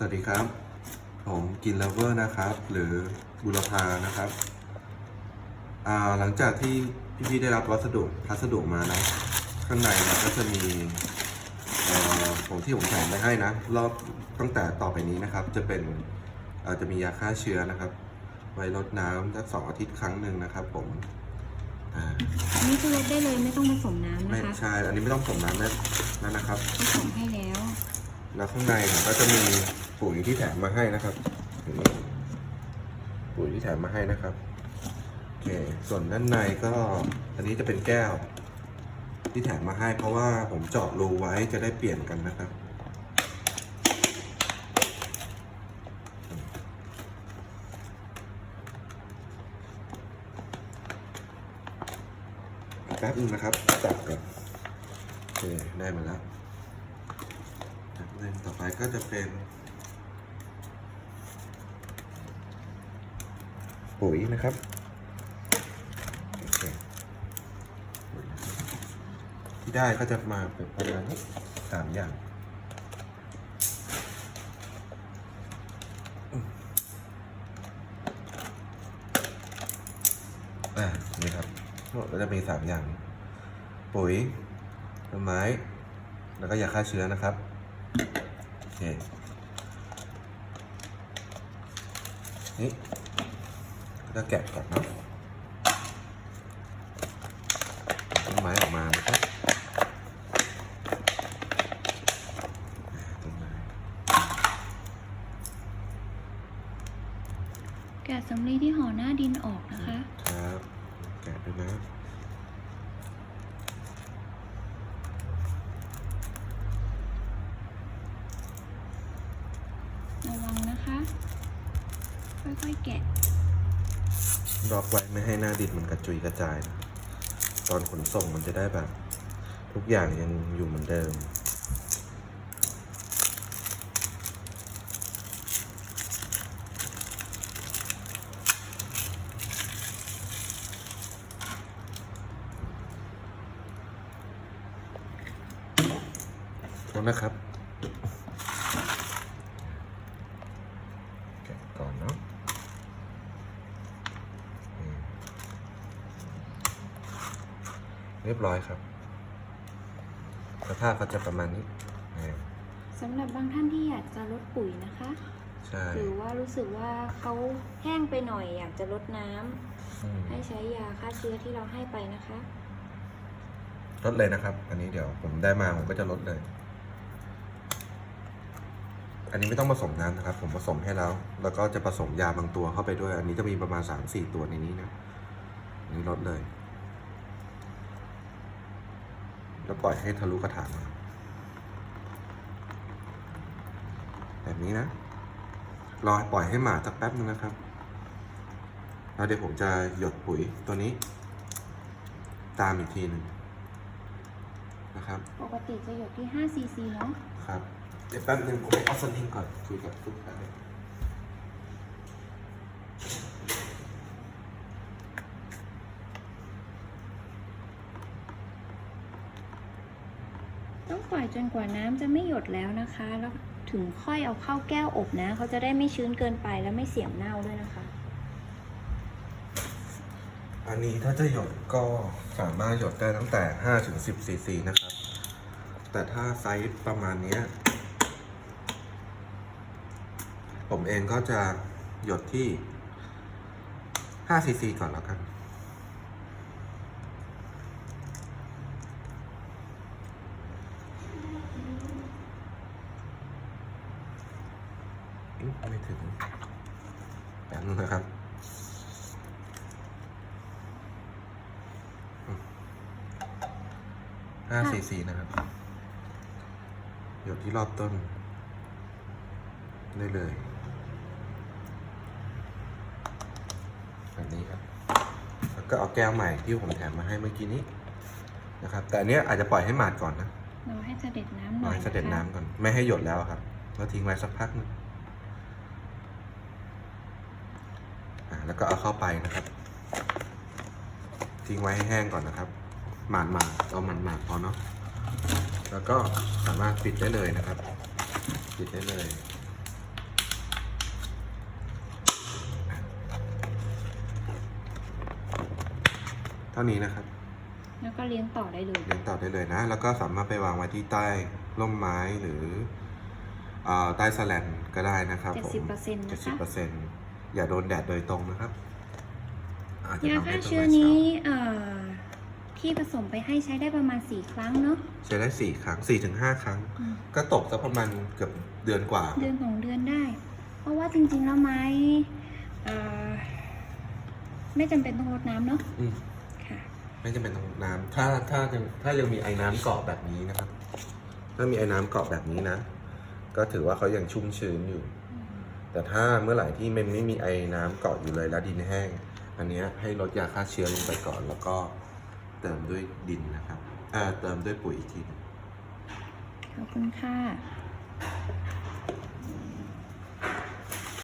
สวัสดีครับ ผมกินเลเวอร์นะครับ หรือบุรพานะครับอ่าหลังจากที่พี่ๆได้รับวัสดุพัสดุมานะข้างในเนี่ยก็จะมีเอ่อผมที่ผมแถมไปให้นะรอบตั้งแต่ต่อไปนี้นะครับ จะเป็นเอ่อจะมียาฆ่าเชื้อนะครับ ไว้ลดน้ำสักสองอาทิตย์ครั้งหนึ่งนะครับ ผมอ่าอันนี้คือลดได้เลยไม่ต้องผสมน้ำไม่นะคะใช่ อันนี้ไม่ต้องผสมน้ำนะนั่นนะครับผสมให้แล้ว แล้วข้างในก็จะมีปุ๋ยที่แถมมาให้นะครับปุ๋ยที่แถมมาให้นะครับโอเคส่วนด้านในก็อันนี้จะเป็นแก้ว ที่แถมมาให้ เพราะว่าผมเจาะรูไว้จะได้เปลี่ยนกันนะครับแป๊บนึงนะครับจับก่อนโอเคได้มาแล้ว จากนั้นต่อไปก็จะเป็น ปุ๋ยนะครับที่ได้ก็จะมาเป็นประมาณนี้สามอย่างอ่านี่ครับทั้งหมดก็จะมีสามอย่าง ปุ๋ยต้นไม้ แล้วก็ยาฆ่าเชื้อนะครับ โอเคนี่ก็แกะก่อนเนาะต้นไม้ออกมานะครับต้นไม้แกะสำลีที่ห่อหน้าดินออกนะคะ ครับ แกะด้วยนะ ระวังนะคะ ค่อยๆแกะล็อกไว้ไม่ให้หน้าดินมันกระจุยกระจายนะตอนขนส่งมันจะได้แบบ ทุกอย่างยังอยู่เหมือนเดิม แล้วนะครับ แกะก่อนเนาะอืม เรียบร้อยครับ สภาพก็จะประมาณนี้อ่าสำหรับบางท่านที่อยากจะลดปุ๋ยนะคะใช่หรือว่ารู้สึกว่าเขาแห้งไปหน่อยอยากจะลดน้ำอืมให้ใช้ยาฆ่าเชื้อที่เราให้ไปนะคะลดเลยนะครับ อันนี้เดี๋ยวผมได้มาผมก็จะลดเลย อันนี้ไม่ต้องผสมน้ำนะครับ ผมผสมให้แล้ว แล้วก็จะผสมยาบางตัวเข้าไปด้วย อันนี้จะมีประมาณสามสี่ตัวในนี้นะ อันนี้ลดเลย แล้วปล่อยให้ทะลุกระถางนะครับแบบนี้นะ รอปล่อยให้หมาสักแป๊บนึงนะครับ แล้วเดี๋ยวผมจะหยดปุ๋ยตัวนี้ ตามอีกทีหนึ่งนะครับ ปกติจะหยดที่5 cc เนาะครับ เดี๋ยวแป๊บนึงผมไปเอาสลิงก่อนคุยกับทุกท่านเลย ต้องปล่อยจนกว่าน้ำจะไม่หยดแล้วนะคะ แล้วถึงค่อยเอาเข้าแก้วอบนะ เขาจะได้ไม่ชื้นเกินไปและไม่เสียมเน่าด้วยนะคะ อันนี้ถ้าจะหยดก็สามารถหยดได้ตั้งแต่5ถึง10ซีซีนะครับ แต่ถ้าไซส์ประมาณนี้ผมเองก็จะหยดที่5ซีซีก่อนแล้วกัน ไม่ถึงแป๊บนึงนะครับห้าซีซีนะครับ หยดที่รอบต้น ได้เลยแบบนี้ครับ แล้วก็เอาแก้วใหม่ที่ผมแถมมาให้เมื่อกี้นี้นะครับ แต่อันเนี้ยอาจจะปล่อยให้หมาดก่อนนะเราให้เสด็จน้ำหรน่ออยให้เสด็จนะคะน้ำก่อน ไม่ให้หยดแล้วครับ แล้วทิ้งไว้สักพักหนึง แล้วก็เอาเข้าไปนะครับ ทิ้งไว้ให้แห้งก่อนนะครับหมาดหมาเอาหมานหมาดพอเนาะแล้วก็สามารถปิดได้เลยนะครับ ปิดได้เลยเท่านี้นะครับ แล้วก็เลี้ยงต่อได้เลยเลี้ยงต่อได้เลยนะ แล้วก็สามารถไปวางไว้ที่ใต้ร่มไม้หรือใต้สแลนก็ได้นะครับผมเจ็ดสิบเปอร์เซ็นต์ อย่าโดนแดดโดยตรงนะครับอาจจะยาทำให้ฆ่าต้นเชื้อไม้เศร้านี้เอ่อที่ผสมไปให้ใช้ได้ประมาณ 4 ครั้งเนาะใช้ได้สี่ครั้งสี่ถึงห้าครั้ง อืมก็ตกสักประมาณเกือบเดือนกว่า เดือนสองเดือนได้ เพราะว่าจริงๆแล้วไม้เอ่อไม่จำเป็นต้องรดน้ำเนาะอืม ค่ะ ไม่จำเป็นต้องน้ำถ้าถ้ายังถ้ายังมีไอ้น้ำเกาะแบบนี้นะครับ ถ้ามีไอ้น้ำเกาะแบบนี้นะ ก็ถือว่าเขายังชุ่มชื้นอยู่ แต่ถ้าเมื่อไหร่ที่มันไม่มีไอ้น้ำเกาะอยู่เลยแล้วดินแห้ง อันเนี้ยให้ลดยาฆ่าเชื้อลงไปก่อนแล้วก็เติมด้วยดินนะครับเอ่อเติมด้วยปุ๋ยอีกทีหนึ่งขอบคุณค่ะ